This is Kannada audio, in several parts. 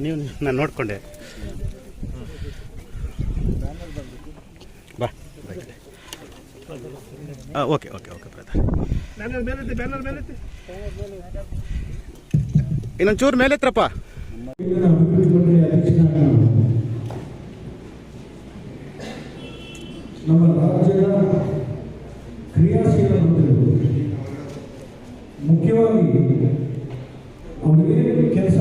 ನೀವು ನಾನು ನೋಡಿಕೊಂಡೆ ಬಾ ಓಕೆ ಓಕೆ ಓಕೆ ಬ್ರದರ್ ಇನ್ನೊಂದು ಚೂರು ಮೇಲೆ ಹತ್ರಪ್ಪ ಇದರ ಅಭಿವೃದ್ಧಿ ಮಂಡಳಿ ಅಧ್ಯಕ್ಷನಾಗಿ ನಮ್ಮ ರಾಜ್ಯದ ಕ್ರಿಯಾಶೀಲ ಮಂತ್ರಿಗಳು ಮುಖ್ಯವಾಗಿ ಅವರಿಗೆ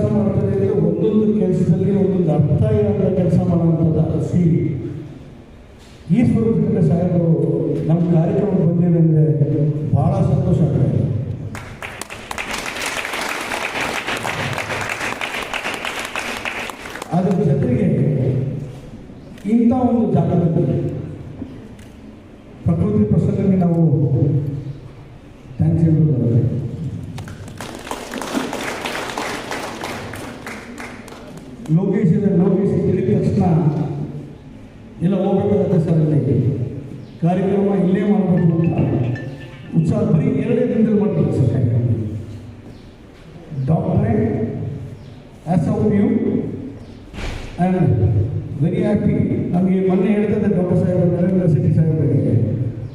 ಕೆಲಸ ಮಾಡ್ತಾರೆ ಅಂದರೆ ಒಂದೊಂದು ಕೆಲಸದಲ್ಲಿ ಒಂದೊಂದು ಅರ್ಥ ಇರೋಂಥ ಕೆಲಸ ಮಾಡುವಂಥದ್ದು ಸಿ ಈ ಸ್ವರೂಪದಿಂದ ಸಾಹೇಬರು ನಮ್ಮ ಕಾರ್ಯಕ್ರಮ ಬಂದಿದೆ ಅಂದರೆ ಭಾಳ ಸಂತೋಷ ಆಗ್ತದೆ ಅದರ ಜೊತೆಗೆ ಇಂಥ ಒಂದು ಜಾಗದಲ್ಲಿ ಲೋಕೇಶ್ ಇದೆ ಲೋಕೇಶ್ ತಿಳಿದ ತಕ್ಷಣ ಎಲ್ಲ ಹೋಗ್ಬೇಕಾಗತ್ತೆ ಸರ್ ಅಲ್ಲಿ ಕಾರ್ಯಕ್ರಮ ಇಲ್ಲೇ ಮಾಡಬೇಕು ಅಂತ. ಉತ್ಸಾಹ ಬರೀ ಎರಡೇ ದಿನದಲ್ಲಿ ಮಾಡ್ಬೇಕು ಸರ್ ಕಾರ್ಯಕ್ರಮ. ಡಾಕ್ಟ್ರೇ as of you and very happy ನಮಗೆ ಮೊನ್ನೆ ಹೇಳ್ತದೆ ಡಾಕ್ಟರ್ ಸಾಹೇಬ್, ನರೇಂದ್ರ ಶೆಟ್ಟಿ ಸಾಹೇಬರಿಗೆ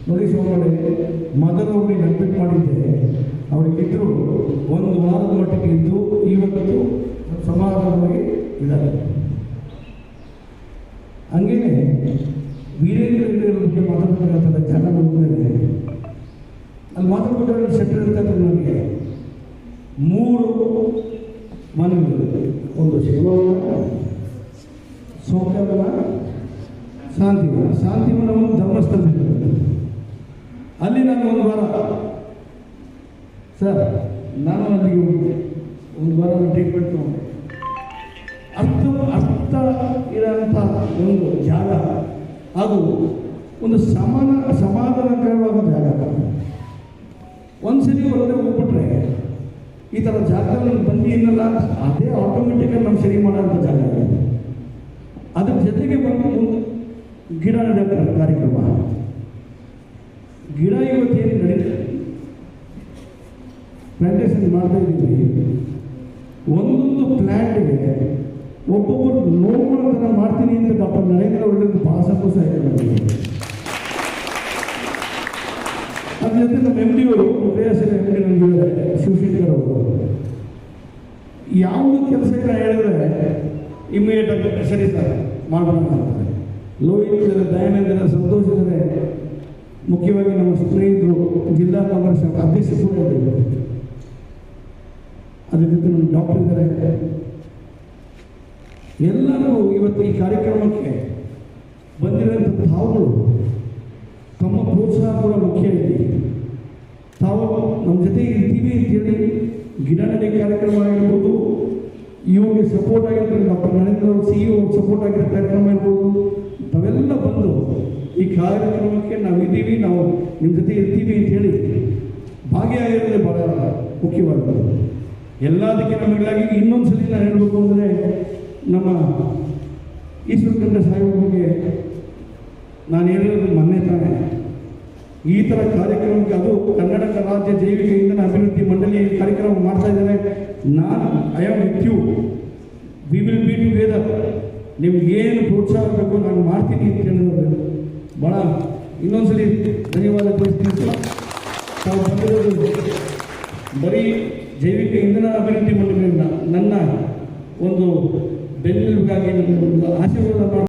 ನೋಡಿ ಸೋಮವಾರ ಮೊದಲು ಅವ್ರಿಗೆ ಅಡ್ಮಿಟ್ ಮಾಡಿದ್ದೆ ಅವ್ರಿಗಿದ್ರು ಒಂದು ಇದ್ದಾರೆ ಹಂಗೇನೆ ವೀರೇಂದ್ರ ಹೆಗ್ಗಡೆ ಬಗ್ಗೆ ಮಾತಾಡ್ತಕ್ಕಂಥ ಜನ ಬಂದ್ಮೇಲೆ ಅಲ್ಲಿ ಮಾತಾಡ್ಬೇಕಾದ್ರೆ ಸೆಟ್ಲ್ ಇರ್ತಕ್ಕಂಥ ನನಗೆ ಮೂರು ಮನವಿಗಳು ಒಂದು ಶಿವವನ ಸೋಕವನ ಶಾಂತಿವನ ಶಾಂತಿವನವನ್ನು ಧರ್ಮಸ್ಥಳದಲ್ಲಿ ಅಲ್ಲಿ ನಾನು ಒಂದು ವಾರ ಸರ್, ನಾನು ಅಲ್ಲಿಗೆ ಒಂದು ವಾರ ಟ್ರೀಟ್ಮೆಂಟ್ ತಗೊಂಡೆ. ಒಂದು ಜಾಗ ಅದು ಒಂದು ಸಮಾನ ಸಮಾಧಾನಕರವಾದ ಜಾಗ. ಒಂದ್ಸಲಿ ಹೊರಗಡೆ ಹೋಗ್ಬಿಟ್ರೆ ಈ ಥರ ಜಾಗದಲ್ಲಿ ಬಂದು ಏನಲ್ಲ ಅದೇ ಆಟೋಮೆಟಿಕಲ್ಲಿ ನಮ್ಮ ಸರಿ ಮಾಡೋಂಥ ಜಾಗ ಅದು. ಅದ್ರ ಜೊತೆಗೆ ಬಂದು ಒಂದು ಗಿಡ ನೆಡೋ ಕಾರ್ಯಕ್ರಮ. ಗಿಡ ಇವತ್ತೇನು ನಡೀತದೆ ಪ್ಲಾಂಟೇಶನ್ ಮಾಡ್ತಾ ಇದ್ದೀವಿ. ಒಂದೊಂದು ಪ್ಲ್ಯಾಂಟ್ಗೆ ಒಬ್ಬೊಬ್ಬರು ನೋಡ್ಕೊಳ್ಳೋ ಥರ ಮಾಡ್ತೀನಿ ಅಂತ ಡಾಕ್ಟರ್ ನರೇಂದ್ರ ಒಳ್ಳೆದು ಭಾಷಕ್ಕೂ ಆಯಿತು ನನಗೆ ಅದ್ರ ಜೊತೆ ನಮ್ಮ ಎಂ ಡಿ ಅವರು ಉದಯಸರ ಎಂ ಡಿ ನಮಗೆ ಶಿವಶಂಕರ್ ಅವರು. ಯಾವುದು ಕೆಲಸಕ್ಕೆ ಹೇಳಿದ್ರೆ ಇಮಿಡಿಯೇಟ್ ಆಗಿ ಸರಿ ಸರ್ ಮಾಡೋಣ ಅಂತಾರೆ. ಲೋಹಿತ್ ದಯಾನಂದನ ಸಂತೋಷ ಇದ್ದಾರೆ ಮುಖ್ಯವಾಗಿ ನಮ್ಮ ಸ್ನೇಹಿತರು ಜಿಲ್ಲಾ ಕಾಂಗ್ರೆಸ್ ಅಧ್ಯಕ್ಷ ಕೂಡ ಅದ್ರ ಜೊತೆ ನಮ್ಮ ಡಾಕ್ಟರ್ ಇದ್ದಾರೆ. ಎಲ್ಲರೂ ಇವತ್ತು ಈ ಕಾರ್ಯಕ್ರಮಕ್ಕೆ ಬಂದಿರೋಂಥ ತಾವು ತಮ್ಮ ಪ್ರೋತ್ಸಾಹ ಕೂಡ ಮುಖ್ಯ ಇದೆ ತಾವು ನಮ್ಮ ಜೊತೆ ಇರ್ತೀವಿ ಅಂತೇಳಿ ಗಿಡ ನೆಡೆ ಕಾರ್ಯಕ್ರಮ ಆಗಿರ್ಬೋದು, ಇವ್ರಿಗೆ ಸಪೋರ್ಟ್ ಆಗಿರ್ತಾರೆ ಡಾಕ್ಟರ್ ನರೇಂದ್ರ ಅವರು ಸಿ ಇ ಸಪೋರ್ಟ್ ಆಗಿರೋ ಕಾರ್ಯಕ್ರಮ ಇರ್ಬೋದು ತಾವೆಲ್ಲ ಬಂದು ಈ ಕಾರ್ಯಕ್ರಮಕ್ಕೆ ನಾವು ಇದ್ದೀವಿ ನಾವು ನಿಮ್ಮ ಜೊತೆ ಇರ್ತೀವಿ ಅಂತ ಹೇಳಿ ಭಾಗಿಯಾಗಿರೋದೇ ಭಾಳ ಮುಖ್ಯವಾದ ಎಲ್ಲದಕ್ಕೆ ನಮಗಾಗಿ ಇನ್ನೊಂದು ಸಲ ನಾನು ಹೇಳಬೇಕು ಅಂದರೆ ನಮ್ಮ ಈಶ್ವರಕಂದ ಸಾಹೇಬರಿಗೆ ನಾನು ಹೇಳಿರೋದು ಮೊನ್ನೆ ತಾನೆ ಈ ಥರ ಕಾರ್ಯಕ್ರಮಕ್ಕೆ ಅದು ಕನ್ನಡ ರಾಜ್ಯ ಜೈವಿಕ ಇಂಧನ ಅಭಿವೃದ್ಧಿ ಮಂಡಳಿ ಕಾರ್ಯಕ್ರಮ ಮಾಡ್ತಾ ಇದ್ದಾರೆ ನಾನು I am with you we will be together ನಿಮ್ಗೆ ಏನು ಪ್ರೋತ್ಸಾಹ ಬೇಕು ನಾನು ಮಾಡ್ತೀನಿ ಅಂತ ಹೇಳಿದ್ರು. ಭಾಳ ಇನ್ನೊಂದ್ಸಲಿ ಧನ್ಯವಾದ ತಿಳಿಸ್ತೀನಿ. ತಾವು ಬಂದಿರೋದು ಬರೀ ಜೈವಿಕ ಇಂಧನ ಅಭಿವೃದ್ಧಿ ಮಂಡಳಿಯಿಂದ ನನ್ನ ಒಂದು ಬೆನ್ನೆಲುಬಾಗಿ ನಮಗೆ ಒಂದು ಆಶೀರ್ವಾದ ಮಾಡಿ